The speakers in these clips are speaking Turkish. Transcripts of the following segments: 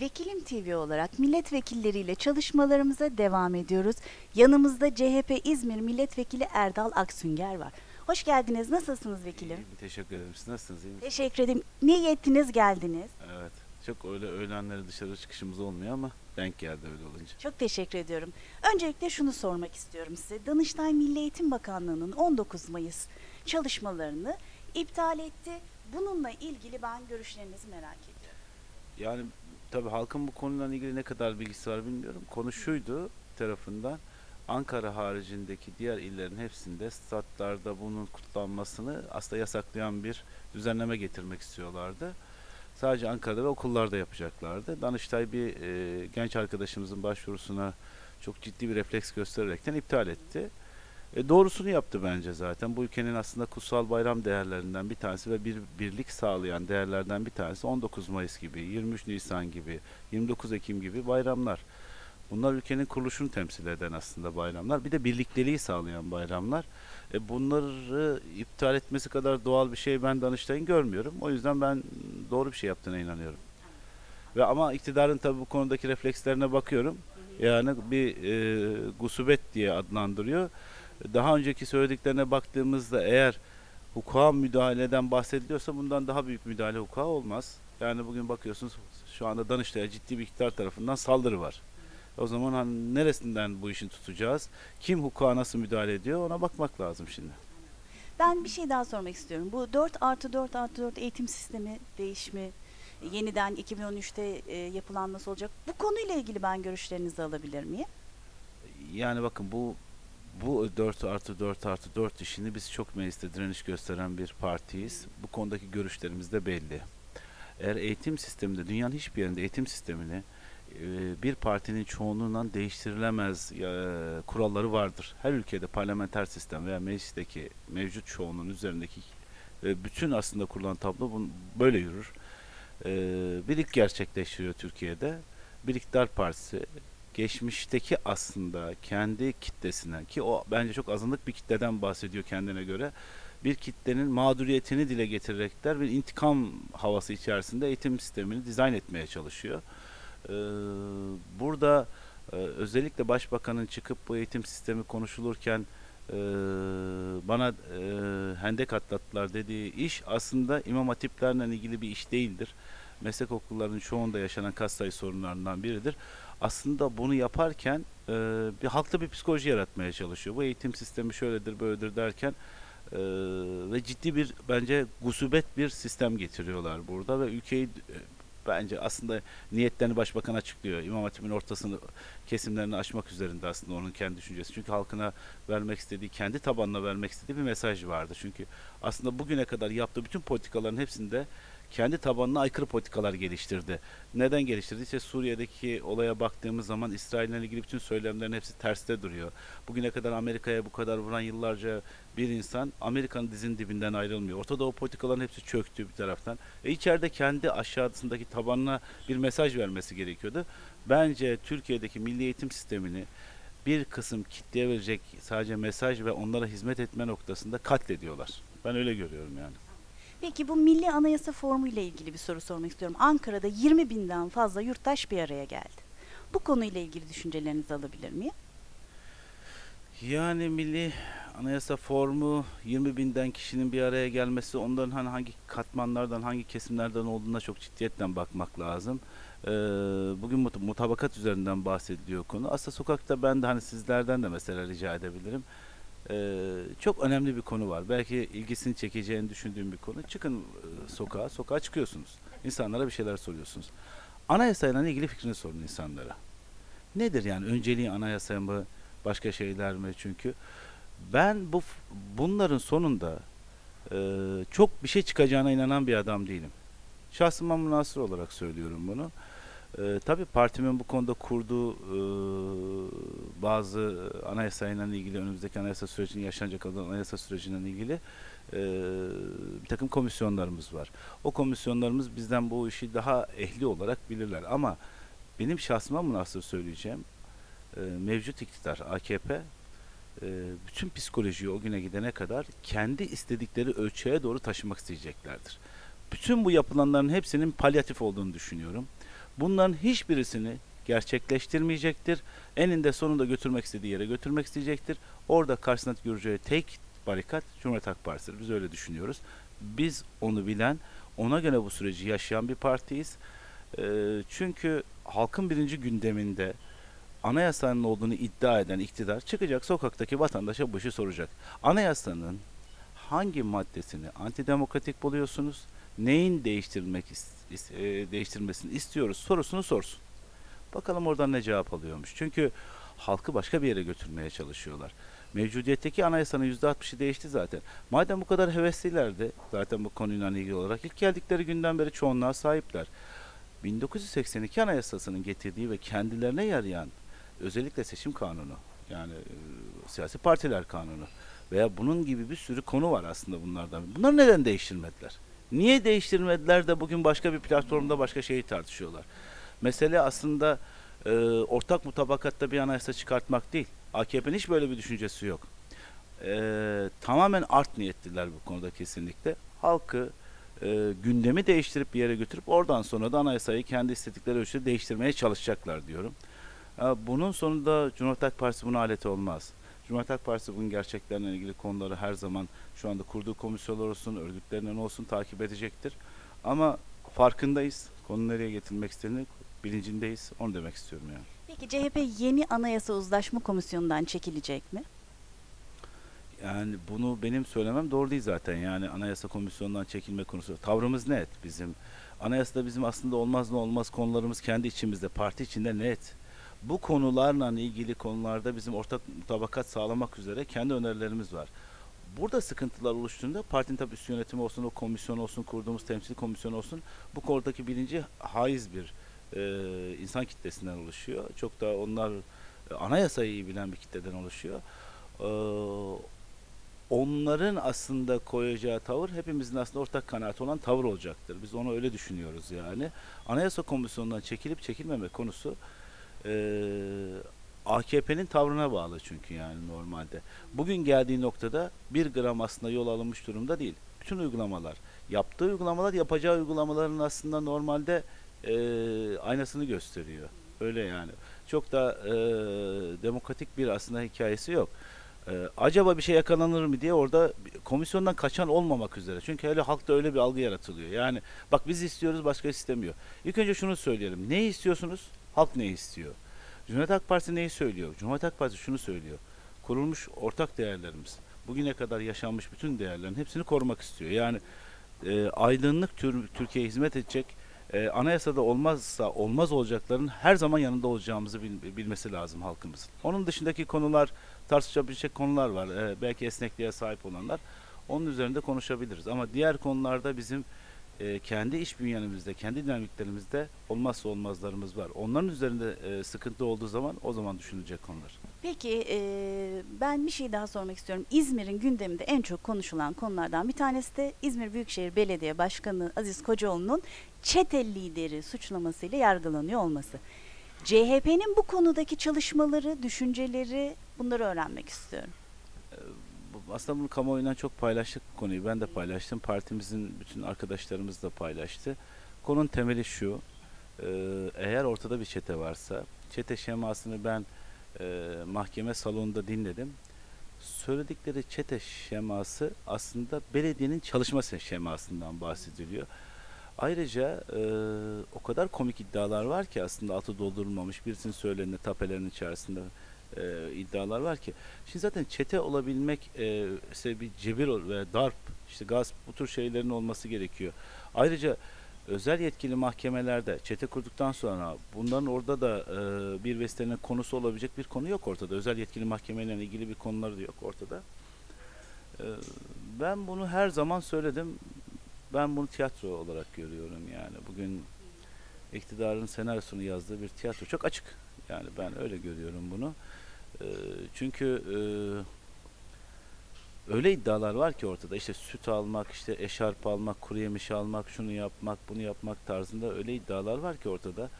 Vekilim TV olarak milletvekilleriyle çalışmalarımıza devam ediyoruz. Yanımızda CHP İzmir Milletvekili Erdal Aksünger var. Hoş geldiniz. Nasılsınız vekilim? İyiyim, teşekkür ederim. Siz nasılsınız? İyi misiniz? Teşekkür ederim. Ne yettiniz geldiniz? Evet. Çok öyle öğlenleri dışarı çıkışımız olmuyor ama denk geldi öyle olunca. Çok teşekkür ediyorum. Öncelikle şunu sormak istiyorum size. Danıştay Milli Eğitim Bakanlığı'nın 19 Mayıs çalışmalarını iptal etti. Bununla ilgili ben görüşlerinizi merak ediyorum. Yani tabii halkın bu konuyla ilgili ne kadar bilgisi var bilmiyorum. Konu şuydu tarafından Ankara haricindeki diğer illerin hepsinde statlarda bunun kutlanmasını aslında yasaklayan bir düzenleme getirmek istiyorlardı. Sadece Ankara'da ve okullarda yapacaklardı. Danıştay bir e, genç arkadaşımızın başvurusuna çok ciddi bir refleks göstererekten iptal etti. E, doğrusunu yaptı bence zaten. Bu ülkenin aslında kutsal bayram değerlerinden bir tanesi ve bir birlik sağlayan değerlerden bir tanesi 19 Mayıs gibi, 23 Nisan gibi, 29 Ekim gibi bayramlar. Bunlar ülkenin kuruluşunu temsil eden aslında bayramlar. Bir de birlikteliği sağlayan bayramlar. E, bunları iptal etmesi kadar doğal bir şey ben Danıştay'ın görmüyorum. O yüzden ben doğru bir şey yaptığına inanıyorum. Ve ama iktidarın tabii bu konudaki reflekslerine bakıyorum. Yani bir e, gusubet diye adlandırıyor. Daha önceki söylediklerine baktığımızda eğer hukuka müdahaleden bahsediliyorsa bundan daha büyük müdahale hukuka olmaz. Yani bugün bakıyorsunuz şu anda Danıştay'a ciddi bir iktidar tarafından saldırı var. O zaman hani neresinden bu işin tutacağız? Kim hukuka nasıl müdahale ediyor ona bakmak lazım şimdi. Ben bir şey daha sormak istiyorum. Bu 4 artı 4 artı 4 eğitim sistemi değişimi yeniden 2013'te e, yapılan nasıl olacak? Bu konuyla ilgili ben görüşlerinizi alabilir miyim? Yani bakın bu bu 4 artı 4 artı 4 işini biz çok mecliste direniş gösteren bir partiyiz. Bu konudaki görüşlerimiz de belli. Eğer eğitim sisteminde, dünyanın hiçbir yerinde eğitim sistemini e, bir partinin çoğunluğundan değiştirilemez e, kuralları vardır. Her ülkede parlamenter sistem veya meclisteki mevcut çoğunluğun üzerindeki e, bütün aslında kurulan tablo böyle yürür. Bir ilk gerçekleştiriyor Türkiye'de. Bir iktidar partisi geçmişteki aslında kendi kitlesine ki o bence çok azınlık bir kitleden bahsediyor kendine göre bir kitlenin mağduriyetini dile getirerekler bir intikam havası içerisinde eğitim sistemini dizayn etmeye çalışıyor. Ee, burada e, özellikle başbakanın çıkıp bu eğitim sistemi konuşulurken e, bana e, hendek atlattılar dediği iş aslında imam hatiplerle ilgili bir iş değildir. Meslek okullarının çoğunda yaşanan kas sorunlarından biridir. Aslında bunu yaparken e, bir halkta bir psikoloji yaratmaya çalışıyor. Bu eğitim sistemi şöyledir böyledir derken e, ve ciddi bir bence gusubet bir sistem getiriyorlar burada ve ülkeyi e, bence aslında niyetlerini başbakan açıklıyor. İmam Hatip'in ortasını kesimlerini aşmak üzerinde aslında onun kendi düşüncesi. Çünkü halkına vermek istediği, kendi tabanına vermek istediği bir mesaj vardı. Çünkü aslında bugüne kadar yaptığı bütün politikaların hepsinde kendi tabanına aykırı politikalar geliştirdi. Neden geliştirdi? İşte Suriye'deki olaya baktığımız zaman İsrail'le ilgili bütün söylemlerin hepsi terste duruyor. Bugüne kadar Amerika'ya bu kadar vuran yıllarca bir insan Amerika'nın dizinin dibinden ayrılmıyor. Orta Doğu politikaların hepsi çöktü bir taraftan. E içeride kendi aşağısındaki tabanına bir mesaj vermesi gerekiyordu. Bence Türkiye'deki milli eğitim sistemini bir kısım kitleye verecek sadece mesaj ve onlara hizmet etme noktasında katlediyorlar. Ben öyle görüyorum yani. Peki bu Milli Anayasa Formu ile ilgili bir soru sormak istiyorum. Ankara'da 20 binden fazla yurttaş bir araya geldi. Bu konuyla ilgili düşüncelerinizi alabilir miyim? Yani milli anayasa formu 20 binden kişinin bir araya gelmesi onların hani hangi katmanlardan hangi kesimlerden olduğuna çok ciddiyetle bakmak lazım. Ee, bugün mut- mutabakat üzerinden bahsediliyor konu. Aslında sokakta ben de hani sizlerden de mesela rica edebilirim. Ee, çok önemli bir konu var. Belki ilgisini çekeceğini düşündüğüm bir konu. Çıkın e, sokağa, sokağa çıkıyorsunuz. İnsanlara bir şeyler soruyorsunuz. Anayasayla ilgili fikrini sorun insanlara. Nedir yani önceliği anayasa mı, başka şeyler mi? Çünkü ben bu bunların sonunda e, çok bir şey çıkacağına inanan bir adam değilim. Şahsıma münasır olarak söylüyorum bunu. E, tabii partimin bu konuda kurduğu e, bazı anayasayla ilgili önümüzdeki anayasa sürecinin yaşanacak olan anayasa sürecinin ilgili e, bir takım komisyonlarımız var. O komisyonlarımız bizden bu işi daha ehli olarak bilirler. Ama benim şahsıma münasır söyleyeceğim e, mevcut iktidar AKP e, bütün psikolojiyi o güne gidene kadar kendi istedikleri ölçüye doğru taşımak isteyeceklerdir. Bütün bu yapılanların hepsinin palyatif olduğunu düşünüyorum. Bunların hiçbirisini gerçekleştirmeyecektir. Eninde sonunda götürmek istediği yere götürmek isteyecektir. Orada karşısına göreceği tek barikat Cumhuriyet Halk Partisi'dir. Biz öyle düşünüyoruz. Biz onu bilen, ona göre bu süreci yaşayan bir partiyiz. Ee, çünkü halkın birinci gündeminde anayasanın olduğunu iddia eden iktidar çıkacak sokaktaki vatandaşa bu işi soracak. Anayasanın hangi maddesini antidemokratik buluyorsunuz? Neyin değiştirilmek e, değiştirilmesini istiyoruz sorusunu sorsun. Bakalım oradan ne cevap alıyormuş. Çünkü halkı başka bir yere götürmeye çalışıyorlar. Mevcudiyetteki anayasanın %60'ı değişti zaten. Madem bu kadar heveslilerdi zaten bu konuyla ilgili olarak ilk geldikleri günden beri çoğunluğa sahipler. 1982 Anayasası'nın getirdiği ve kendilerine yarayan özellikle seçim kanunu yani e, siyasi partiler kanunu veya bunun gibi bir sürü konu var aslında bunlardan. Bunları neden değiştirmediler? Niye değiştirmediler de bugün başka bir platformda başka şeyi tartışıyorlar? Mesele aslında e, ortak mutabakatta bir anayasa çıkartmak değil. AKP'nin hiç böyle bir düşüncesi yok. E, tamamen art niyetliler bu konuda kesinlikle. Halkı e, gündemi değiştirip bir yere götürüp oradan sonra da anayasayı kendi istedikleri ölçüde değiştirmeye çalışacaklar diyorum. Ha, Bunun sonunda Cumhuriyet Halk Partisi buna alet olmaz. Cumhuriyet Halk Partisi bunun gerçeklerle ilgili konuları her zaman şu anda kurduğu komisyonlar olsun, örgütlerinden olsun takip edecektir. Ama farkındayız. Konu nereye getirmek istediğini bilincindeyiz. Onu demek istiyorum yani. Peki CHP yeni Anayasa Uzlaşma Komisyonu'ndan çekilecek mi? Yani bunu benim söylemem doğru değil zaten. Yani Anayasa Komisyonu'ndan çekilme konusu. Tavrımız net bizim. Anayasada bizim aslında olmaz ne olmaz konularımız kendi içimizde, parti içinde net. Bu konularla ilgili konularda bizim ortak mutabakat sağlamak üzere kendi önerilerimiz var. Burada sıkıntılar oluştuğunda partinin tabii üst yönetimi olsun, o komisyon olsun, kurduğumuz temsil komisyonu olsun bu konudaki bilinci haiz bir e, insan kitlesinden oluşuyor. Çok da onlar e, anayasayı iyi bilen bir kitleden oluşuyor. E, onların aslında koyacağı tavır hepimizin aslında ortak kanaati olan tavır olacaktır. Biz onu öyle düşünüyoruz yani. Anayasa Komisyonu'ndan çekilip çekilmeme konusu eee AKP'nin tavrına bağlı çünkü yani normalde. Bugün geldiği noktada bir gram aslında yol alınmış durumda değil. Bütün uygulamalar, yaptığı uygulamalar yapacağı uygulamaların aslında normalde eee, aynasını gösteriyor. Öyle yani. Çok da eee, demokratik bir aslında hikayesi yok. Ee, acaba bir şey yakalanır mı diye orada komisyondan kaçan olmamak üzere. Çünkü öyle halkta öyle bir algı yaratılıyor. Yani bak biz istiyoruz başka istemiyor. İlk önce şunu söyleyelim. Ne istiyorsunuz? Halk ne istiyor? Cumhuriyet Halk Partisi neyi söylüyor? Cumhuriyet Halk Partisi şunu söylüyor. Kurulmuş ortak değerlerimiz. Bugüne kadar yaşanmış bütün değerlerin hepsini korumak istiyor. Yani e, aydınlık tür, Türkiye'ye hizmet edecek e, anayasada olmazsa olmaz olacakların her zaman yanında olacağımızı bil- bilmesi lazım halkımızın. Onun dışındaki konular tartışabilecek konular var. Ee, belki esnekliğe sahip olanlar. Onun üzerinde konuşabiliriz. Ama diğer konularda bizim e, kendi iş bünyanımızda, kendi dinamiklerimizde olmazsa olmazlarımız var. Onların üzerinde e, sıkıntı olduğu zaman o zaman düşünülecek konular. Peki e, ben bir şey daha sormak istiyorum. İzmir'in gündeminde en çok konuşulan konulardan bir tanesi de İzmir Büyükşehir Belediye Başkanı Aziz Kocaoğlu'nun çete lideri suçlamasıyla yargılanıyor olması. CHP'nin bu konudaki çalışmaları, düşünceleri bunları öğrenmek istiyorum. Aslında bunu kamuoyundan çok paylaştık konuyu. Ben de paylaştım. Partimizin bütün arkadaşlarımız da paylaştı. Konunun temeli şu. e, Eğer ortada bir çete varsa, çete şemasını ben e, mahkeme salonunda dinledim. Söyledikleri çete şeması aslında belediyenin çalışma şemasından bahsediliyor. Ayrıca e, o kadar komik iddialar var ki aslında altı doldurulmamış birisinin söylenene tapelerin içerisinde e, iddialar var ki. Şimdi zaten çete olabilmek e, bir cebir ve darp, işte gasp bu tür şeylerin olması gerekiyor. Ayrıca özel yetkili mahkemelerde çete kurduktan sonra bunların orada da e, bir vesilenin konusu olabilecek bir konu yok ortada. Özel yetkili mahkemeyle ilgili bir konuları da yok ortada. E, ben bunu her zaman söyledim. Ben bunu tiyatro olarak görüyorum yani. Bugün iktidarın senaryosunu yazdığı bir tiyatro. Çok açık. Yani ben öyle görüyorum bunu. Ee, çünkü e, öyle iddialar var ki ortada. İşte süt almak, işte eşarp almak, kuru yemiş almak, şunu yapmak, bunu yapmak tarzında öyle iddialar var ki ortada.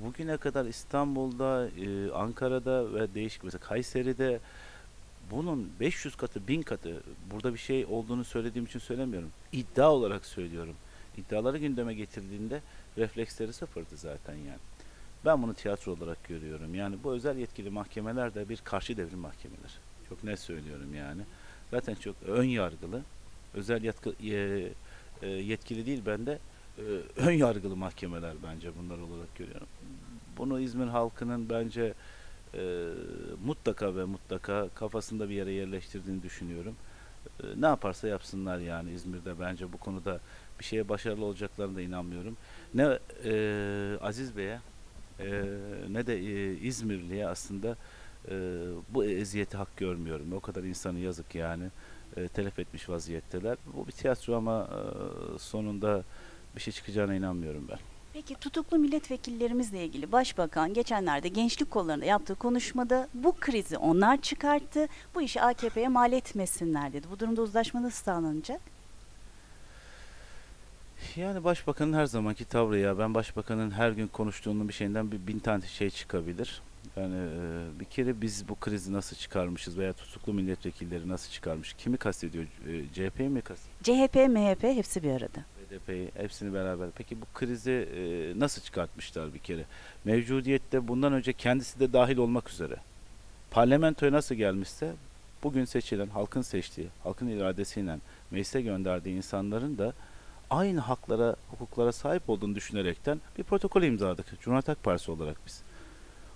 Bugüne kadar İstanbul'da, e, Ankara'da ve değişik mesela Kayseri'de bunun 500 katı, 1000 katı burada bir şey olduğunu söylediğim için söylemiyorum. İddia olarak söylüyorum. İddiaları gündeme getirdiğinde refleksleri sıfırdı zaten yani. Ben bunu tiyatro olarak görüyorum. Yani bu özel yetkili mahkemeler de bir karşı devrim mahkemeler. Çok net söylüyorum yani. Zaten çok ön yargılı. Özel yatkı, e, e, yetkili değil bende e, ön yargılı mahkemeler bence bunlar olarak görüyorum. Bunu İzmir halkının bence e, mutlaka ve mutlaka kafasında bir yere yerleştirdiğini düşünüyorum. E, ne yaparsa yapsınlar yani İzmir'de bence bu konuda bir şeye başarılı olacaklarına da inanmıyorum. Ne e, Aziz Bey'e e, ne de e, İzmirli'ye aslında e, bu eziyeti hak görmüyorum. O kadar insanı yazık yani e, telef etmiş vaziyetteler. Bu bir tiyatro ama e, sonunda bir şey çıkacağına inanmıyorum ben. Peki tutuklu milletvekillerimizle ilgili Başbakan geçenlerde gençlik kollarında yaptığı konuşmada bu krizi onlar çıkarttı, bu işi AKP'ye mal etmesinler dedi. Bu durumda uzlaşma nasıl sağlanacak? Yani başbakanın her zamanki tavrı ya. Ben başbakanın her gün konuştuğunun bir şeyinden bir bin tane şey çıkabilir. Yani e, bir kere biz bu krizi nasıl çıkarmışız veya tutuklu milletvekilleri nasıl çıkarmış? Kimi kastediyor? E, CHP'yi mi kastediyor? CHP, MHP hepsi bir arada. BDP'yi hepsini beraber. Peki bu krizi e, nasıl çıkartmışlar bir kere? Mevcudiyette bundan önce kendisi de dahil olmak üzere. Parlamentoya nasıl gelmişse bugün seçilen, halkın seçtiği, halkın iradesiyle meclise gönderdiği insanların da aynı haklara, hukuklara sahip olduğunu düşünerekten bir protokol imzaladık. Cumhuriyet Halk Partisi olarak biz.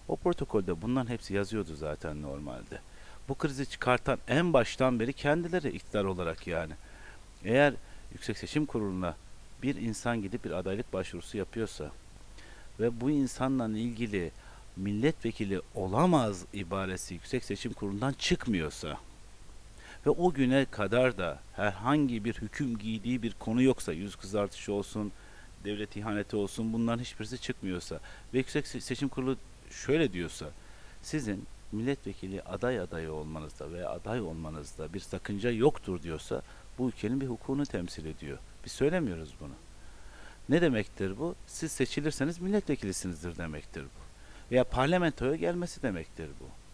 O protokolde bunların hepsi yazıyordu zaten normalde. Bu krizi çıkartan en baştan beri kendileri iktidar olarak yani. Eğer Yüksek Seçim Kurulu'na bir insan gidip bir adaylık başvurusu yapıyorsa ve bu insanla ilgili milletvekili olamaz ibaresi Yüksek Seçim Kurulu'ndan çıkmıyorsa ve o güne kadar da herhangi bir hüküm giydiği bir konu yoksa yüz kızartışı olsun, devlet ihaneti olsun bunların hiçbirisi çıkmıyorsa ve Yüksek Seçim Kurulu şöyle diyorsa sizin milletvekili aday adayı olmanızda veya aday olmanızda bir sakınca yoktur diyorsa bu ülkenin bir hukukunu temsil ediyor. Biz söylemiyoruz bunu. Ne demektir bu? Siz seçilirseniz milletvekilisinizdir demektir bu. Veya parlamentoya gelmesi demektir bu.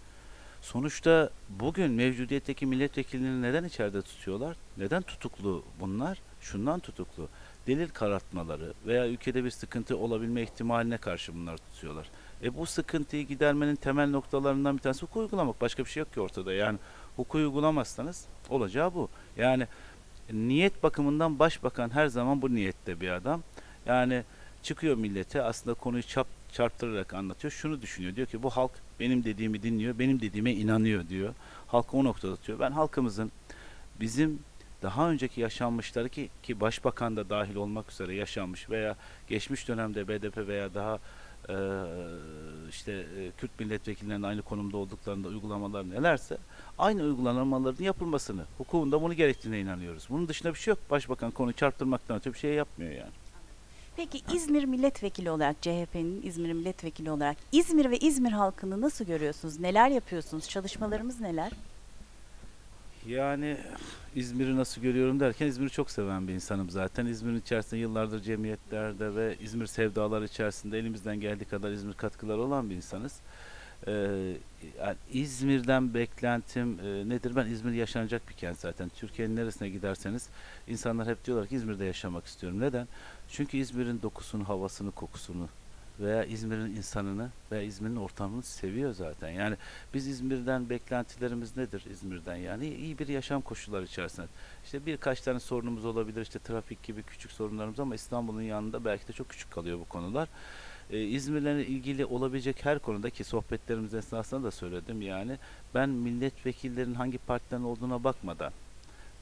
Sonuçta bugün mevcudiyetteki milletvekillerini neden içeride tutuyorlar? Neden tutuklu bunlar? Şundan tutuklu. Delil karartmaları veya ülkede bir sıkıntı olabilme ihtimaline karşı bunlar tutuyorlar. E bu sıkıntıyı gidermenin temel noktalarından bir tanesi hukuk uygulamak. Başka bir şey yok ki ortada. Yani hukuku uygulamazsanız olacağı bu. Yani niyet bakımından başbakan her zaman bu niyette bir adam. Yani çıkıyor millete aslında konuyu çap, çarptırarak anlatıyor. Şunu düşünüyor. Diyor ki bu halk benim dediğimi dinliyor, benim dediğime inanıyor diyor. Halkı o noktada tutuyor. Ben halkımızın bizim daha önceki yaşanmışları ki, ki başbakan da dahil olmak üzere yaşanmış veya geçmiş dönemde BDP veya daha e, işte e, Kürt milletvekillerinin aynı konumda olduklarında uygulamalar nelerse aynı uygulamaların yapılmasını, hukukunda bunu gerektiğine inanıyoruz. Bunun dışında bir şey yok. Başbakan konu çarptırmaktan öte bir şey yapmıyor yani. Peki İzmir milletvekili olarak CHP'nin İzmir milletvekili olarak İzmir ve İzmir halkını nasıl görüyorsunuz? Neler yapıyorsunuz? Çalışmalarımız neler? Yani İzmir'i nasıl görüyorum derken İzmir'i çok seven bir insanım zaten. İzmir'in içerisinde yıllardır cemiyetlerde ve İzmir sevdaları içerisinde elimizden geldiği kadar İzmir katkıları olan bir insanız. Ee, yani İzmir'den beklentim e, nedir? Ben İzmir yaşanacak bir kent zaten. Türkiye'nin neresine giderseniz insanlar hep diyorlar ki İzmir'de yaşamak istiyorum. Neden? Çünkü İzmir'in dokusunu, havasını, kokusunu veya İzmir'in insanını veya İzmir'in ortamını seviyor zaten. Yani biz İzmir'den beklentilerimiz nedir İzmir'den? Yani iyi bir yaşam koşulları içerisinde. İşte birkaç tane sorunumuz olabilir işte trafik gibi küçük sorunlarımız ama İstanbul'un yanında belki de çok küçük kalıyor bu konular. Ee, İzmir'le ilgili olabilecek her konuda ki sohbetlerimiz esnasında da söyledim yani ben milletvekillerinin hangi partiden olduğuna bakmadan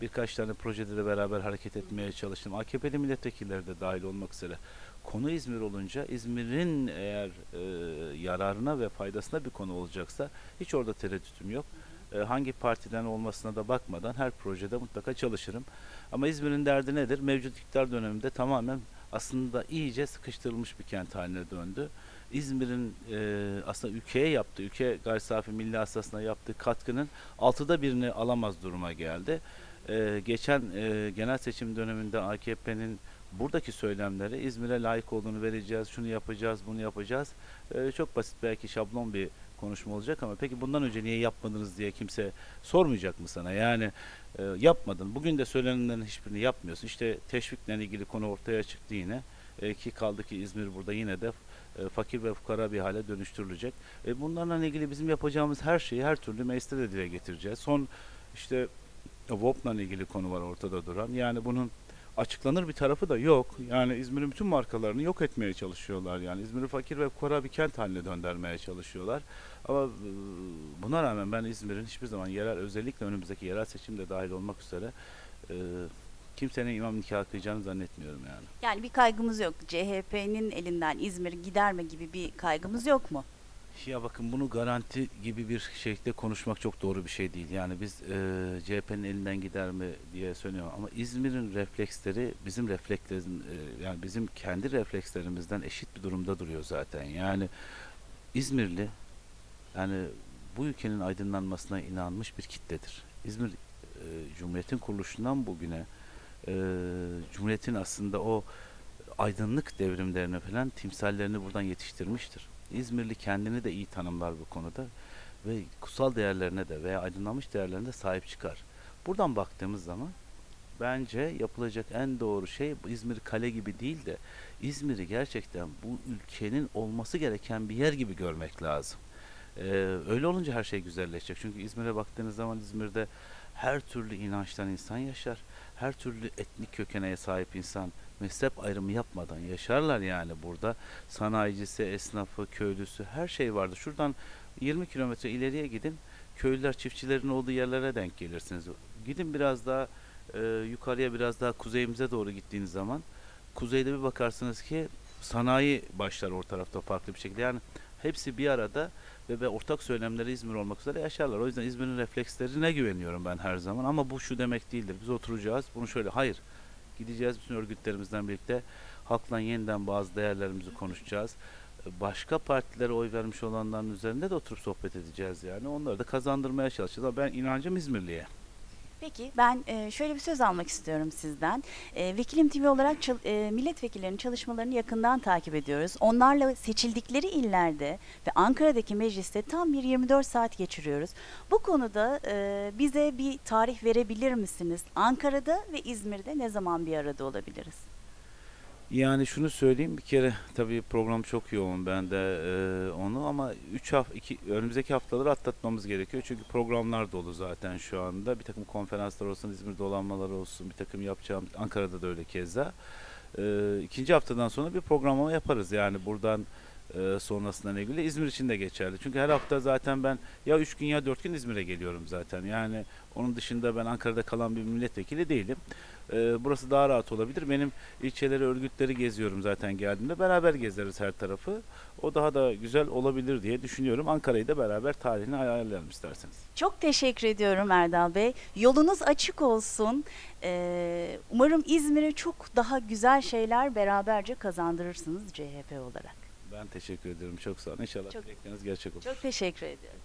birkaç tane projede de beraber hareket etmeye çalıştım. AKP'li milletvekilleri de dahil olmak üzere konu İzmir olunca İzmir'in eğer e, yararına ve faydasına bir konu olacaksa hiç orada tereddütüm yok. E, hangi partiden olmasına da bakmadan her projede mutlaka çalışırım. Ama İzmir'in derdi nedir? Mevcut iktidar döneminde tamamen aslında iyice sıkıştırılmış bir kent haline döndü. İzmir'in e, aslında ülkeye yaptığı, ülke gayri safi milli hasasına yaptığı katkının altıda birini alamaz duruma geldi. E, geçen e, genel seçim döneminde AKP'nin buradaki söylemleri İzmir'e layık olduğunu vereceğiz, şunu yapacağız, bunu yapacağız. Ee, çok basit belki şablon bir konuşma olacak ama peki bundan önce niye yapmadınız diye kimse sormayacak mı sana? Yani e, yapmadın. Bugün de söylenenlerin hiçbirini yapmıyorsun. İşte teşvikle ilgili konu ortaya çıktı yine. E, ki kaldı ki İzmir burada yine de fakir ve fukara bir hale dönüştürülecek. Bunlarla ilgili bizim yapacağımız her şeyi her türlü mecliste de dile getireceğiz. Son işte VOP'la ilgili konu var ortada duran. Yani bunun açıklanır bir tarafı da yok. Yani İzmir'in bütün markalarını yok etmeye çalışıyorlar. Yani İzmir'i fakir ve fukara bir kent haline döndürmeye çalışıyorlar. Ama e, buna rağmen ben İzmir'in hiçbir zaman yerel özellikle önümüzdeki yerel seçimde dahil olmak üzere e, kimsenin imam nikahı kıyacağını zannetmiyorum yani. Yani bir kaygımız yok. CHP'nin elinden İzmir giderme gibi bir kaygımız yok mu? Ya bakın bunu garanti gibi bir şekilde konuşmak çok doğru bir şey değil. Yani biz e, CHP'nin elinden gider mi diye söylüyorum ama İzmir'in refleksleri bizim reflekslerin e, yani bizim kendi reflekslerimizden eşit bir durumda duruyor zaten. Yani İzmirli yani bu ülkenin aydınlanmasına inanmış bir kitledir. İzmir e, Cumhuriyet'in kuruluşundan bugüne e, Cumhuriyet'in aslında o aydınlık devrimlerini falan timsallerini buradan yetiştirmiştir. İzmirli kendini de iyi tanımlar bu konuda ve kutsal değerlerine de veya aydınlanmış değerlerine de sahip çıkar. Buradan baktığımız zaman bence yapılacak en doğru şey İzmir kale gibi değil de İzmir'i gerçekten bu ülkenin olması gereken bir yer gibi görmek lazım. Ee, öyle olunca her şey güzelleşecek. Çünkü İzmir'e baktığınız zaman İzmir'de her türlü inançtan insan yaşar. Her türlü etnik kökene sahip insan mezhep ayrımı yapmadan yaşarlar yani burada. Sanayicisi, esnafı, köylüsü her şey vardı. Şuradan 20 kilometre ileriye gidin. Köylüler, çiftçilerin olduğu yerlere denk gelirsiniz. Gidin biraz daha e, yukarıya biraz daha kuzeyimize doğru gittiğiniz zaman kuzeyde bir bakarsınız ki sanayi başlar o tarafta farklı bir şekilde. Yani hepsi bir arada ve, ve ortak söylemleri İzmir olmak üzere yaşarlar. O yüzden İzmir'in reflekslerine güveniyorum ben her zaman. Ama bu şu demek değildir. Biz oturacağız. Bunu şöyle hayır. Gideceğiz bütün örgütlerimizden birlikte halkla yeniden bazı değerlerimizi konuşacağız. Başka partilere oy vermiş olanların üzerinde de oturup sohbet edeceğiz yani. Onları da kazandırmaya çalışacağız. Ama ben inancım İzmirli'ye. Peki ben e, şöyle bir söz almak istiyorum sizden. E, Vekilim TV olarak e, milletvekillerinin çalışmalarını yakından takip ediyoruz. Onlarla seçildikleri illerde ve Ankara'daki mecliste tam bir 24 saat geçiriyoruz. Bu konuda bize bir tarih verebilir misiniz? Ankara'da ve İzmir'de ne zaman bir arada olabiliriz? Yani şunu söyleyeyim bir kere tabii program çok yoğun ben de e, onu ama 3 hafta iki, önümüzdeki haftaları atlatmamız gerekiyor. Çünkü programlar dolu zaten şu anda. Bir takım konferanslar olsun, İzmir'de olanmalar olsun, bir takım yapacağım Ankara'da da öyle keza. E, ikinci haftadan sonra bir programlama yaparız. Yani buradan e, sonrasından ilgili İzmir için de geçerli. Çünkü her hafta zaten ben ya 3 gün ya 4 gün İzmir'e geliyorum zaten. Yani onun dışında ben Ankara'da kalan bir milletvekili değilim. E, burası daha rahat olabilir. Benim ilçeleri, örgütleri geziyorum zaten geldiğimde. Beraber gezeriz her tarafı. O daha da güzel olabilir diye düşünüyorum. Ankara'yı da beraber tarihini ayarlayalım isterseniz. Çok teşekkür ediyorum Erdal Bey. Yolunuz açık olsun. Ee, umarım İzmir'e çok daha güzel şeyler beraberce kazandırırsınız CHP olarak. Ben teşekkür ediyorum. Çok sağ olun. İnşallah Çok- dilekleriniz gerçek olur. Çok teşekkür ediyorum.